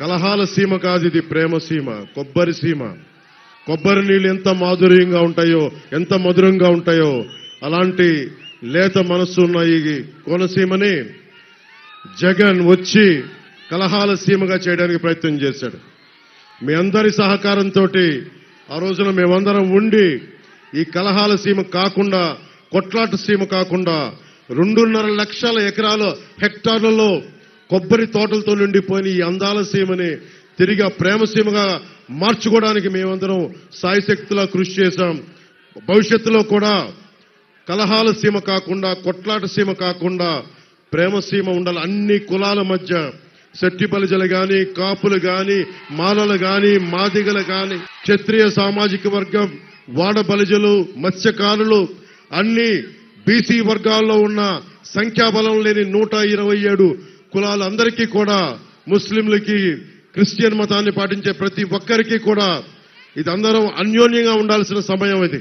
కలహాల సీమ కాదు ఇది ప్రేమ సీమ కొబ్బరి సీమ. కొబ్బరి నీళ్ళు ఎంత మాధుర్యంగా ఉంటాయో ఎంత మధురంగా ఉంటాయో అలాంటి లేత మనస్సు ఉన్న ఈ కోనసీమని జగన్ వచ్చి కలహాల సీమగా చేయడానికి ప్రయత్నం చేశాడు. మీ అందరి సహకారంతో ఆ రోజున మేమందరం ఉండి ఈ కలహాల సీమ కాకుండా కొట్లాట సీమ కాకుండా రెండున్నర లక్షల ఎకరాల హెక్టార్లలో కొబ్బరి తోటలతో నిండిపోయిన ఈ అందాల సీమని తిరిగి ఆ మార్చుకోవడానికి మేమందరం సాయశక్తిలా కృషి చేశాం. భవిష్యత్తులో కూడా కలహాల సీమ కాకుండా కొట్లాట సీమ కాకుండా ప్రేమసీమ ఉండాలి. అన్ని కులాల మధ్య శెట్టిపలిజలు గాని కాపులు గాని మాలలు గాని మాదిగలు గాని క్షత్రియ సామాజిక వర్గం వాడ బలిజలు మత్స్యకారులు అన్ని బీసీ వర్గాల్లో ఉన్న సంఖ్యాబలం లేని నూట ఇరవై ఏడు కులాలందరికీ కూడా ముస్లింలకి క్రిస్టియన్ మతాన్ని పాటించే ప్రతి ఒక్కరికి కూడా ఇది అందరం అన్యోన్యంగా ఉండాల్సిన సమయం ఇది.